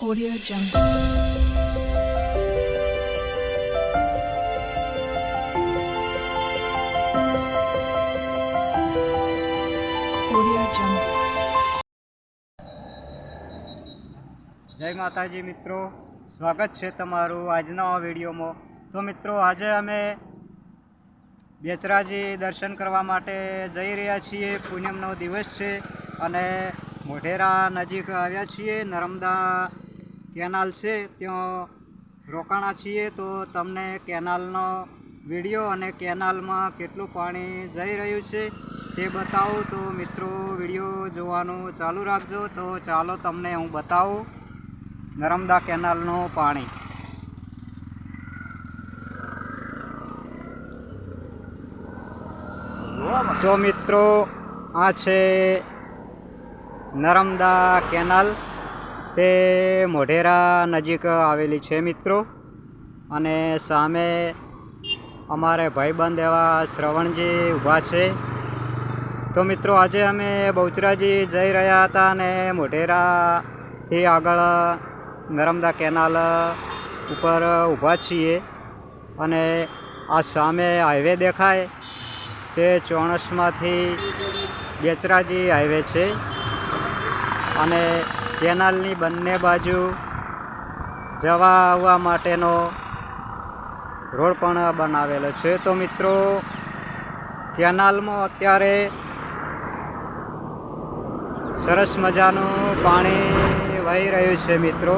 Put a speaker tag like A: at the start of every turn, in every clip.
A: Audio Jungle.
B: જય માતાજી મિત્રો. સ્વાગત છે તમારું આજના વિડીયોમાં. તો મિત્રો, આજે અમે બેચરાજી દર્શન કરવા માટે જઈ રહ્યા છીએ. પૂનમનો દિવસ છે અને મોઢેરા નજીક આવ્યા છીએ. નર્મદા કેનાલ છે, ત્યાં રોકાણા છીએ તો તમને કેનાલનો વીડિયો અને કેનાલમાં કેટલું પાણી જઈ રહ્યું છે તે બતાવું. તો મિત્રો, વીડિયો જોવાનું ચાલુ રાખજો. તો ચાલો તમને હું બતાવું નર્મદા કેનાલનું પાણી. તો મિત્રો, આ છે નર્મદા કેનાલ. તે મોઢેરા નજીક આવેલી છે મિત્રો. અને સામે અમારે ભાઈબંધ એવા શ્રવણજી ઊભા છે. તો મિત્રો, આજે અમે બહુચરાજી જઈ રહ્યા હતા અને મોઢેરાથી આગળ નર્મદા કેનાલ ઉપર ઊભા છીએ. અને આ સામે હાઈવે દેખાય. તે ચોણસમાંથી બેચરાજી હાઈવે છે. અને કેનાલની બંને બાજુ જવા આવવા માટેનો રોડ પણ બનાવેલો છે. તો મિત્રો કેનાલમાં અત્યારે સરસ મજાનું પાણી વહી રહ્યું છે મિત્રો.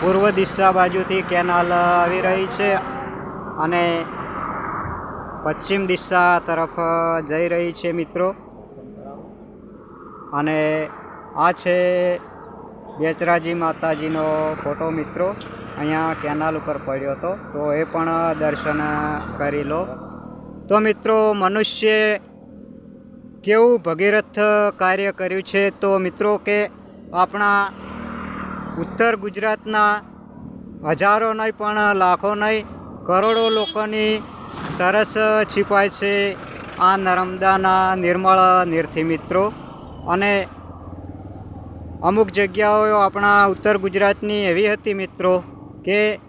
B: પૂર્વ દિશા બાજુથી કેનાલ આવી રહી છે અને પશ્ચિમ દિશા તરફ જઈ રહી છે મિત્રો. અને આ છે બેચરાજી માતાજીનો ફોટો મિત્રો. અહીંયા કેનાલ ઉપર પડ્યો હતો. તો એ પણ દર્શન કરી લો. તો મિત્રો, મનુષ્ય કેવું ભગીરથ કાર્ય કર્યું છે? તો મિત્રો કે આપણા ઉત્તર ગુજરાતના હજારો નહીં, પણ લાખો નહીં, કરોડો લોકોની તરસ છીપાય છે આ નર્મદાના નિર્મળ નિર્થી મિત્રો. અને અમુક જગ્યાઓ આપણા ઉત્તર ગુજરાતની એવી હતી મિત્રો કે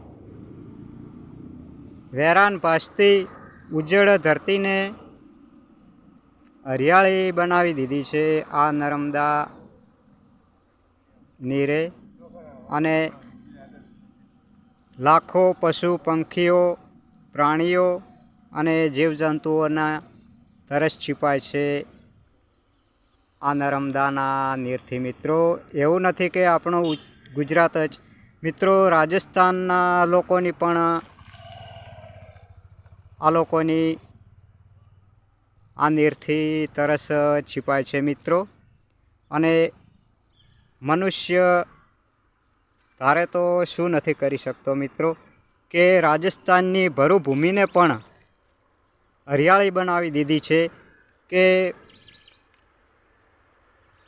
B: વેરાન પાસથી ઉજ્જડ ધરતીને હરિયાળી બનાવી દીધી છે આ નર્મદા નીરે. અને લાખો પશુ, પંખીઓ, પ્રાણીઓ અને જીવજંતુઓના તરસ છીપાય છે. આ નર્મદાના નીરથી મિત્રો, એવું નથી કે આપણું ગુજરાત જ. મિત્રો, રાજસ્થાનના લોકોની પણ, આ લોકોની આ નીરથી તરસ છીપાય છે મિત્રો. અને મનુષ્ય તારે તો શું નથી કરી શકતો મિત્રો? કે રાજસ્થાનની ભરૂભૂમિને પણ હરિયાળી બનાવી દીધી છે કે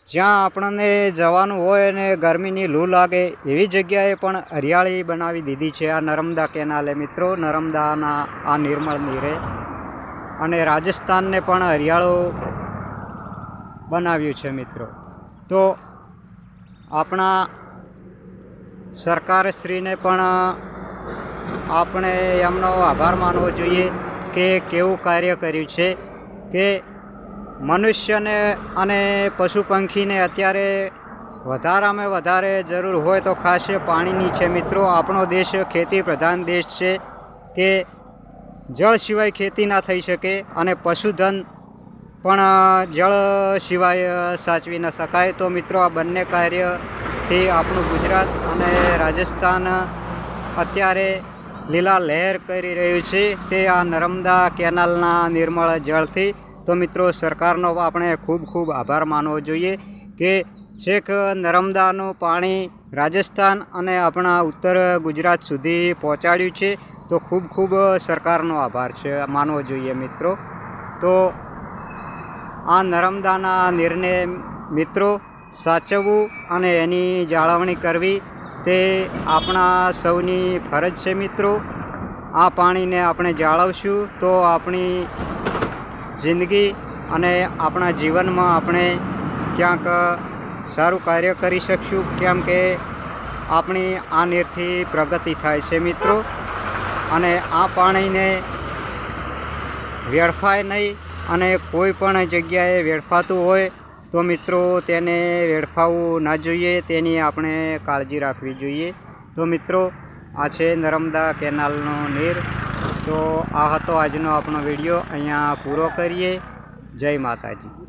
B: જ્યાં આપણને જવાનું હોય અને ગરમીની લૂ લાગે, એવી જગ્યાએ પણ હરિયાળી બનાવી દીધી છે આ નર્મદા કેનાલે. મિત્રો, નર્મદાના આ નિર્મળ નીરે અને રાજસ્થાનને પણ હરિયાળું બનાવ્યું છે મિત્રો. તો આપણા સરકારશ્રીને પણ આપણે એમનો આભાર માનવો જોઈએ કે કેવું કાર્ય કર્યું છે, કે મનુષ્યને અને પશુ પંખીને અત્યારે વધારામાં વધારે જરૂર હોય તો ખાસ પાણીની છે. મિત્રો, આપણો દેશ ખેતી પ્રધાન દેશ છે કે જળ સિવાય ખેતી ના થઈ શકે અને પશુધન પણ જળ સિવાય સાચવી ન શકાય. તો મિત્રો, આ બંને કાર્યથી આપણું ગુજરાત અને રાજસ્થાન અત્યારે લીલા લહેર કરી રહ્યું છે. તે આ નર્મદા કેનાલના નિર્મળ જળથી તો મિત્રો, સરકારનો આપણે ખૂબ ખૂબ આભાર માનવો જોઈએ કે છેક નર્મદાનું પાણી રાજસ્થાન અને આપણા ઉત્તર ગુજરાત સુધી પહોંચાડ્યું છે. તો ખૂબ ખૂબ સરકારનો આભાર છે, માનવો જોઈએ મિત્રો. તો આ નર્મદાના નીરને મિત્રો, સાચવવું અને એની જાળવણી કરવી તે આપણા સૌની ફરજ છે મિત્રો. આ પાણીને આપણે જાળવશું તો આપણી જિંદગી અને આપણા જીવનમાં આપણે ક્યાંક સારું કાર્ય કરી શકશું, કેમ કે આપણી આ નીરથી પ્રગતિ થાય છે મિત્રો. અને આ પાણીને વેડફાય નહીં અને કોઈ પણ જગ્યાએ વેડફાતું હોય તો મિત્રો તેને વેડફાવવું ના જોઈએ, તેની આપણે કાળજી રાખવી જોઈએ. તો મિત્રો, આ છે નર્મદા કેનાલનો નીર. તો આ હતો આજનો આપણો વીડિયો. અહીંયા પૂરો કરીએ. જય માતાજી.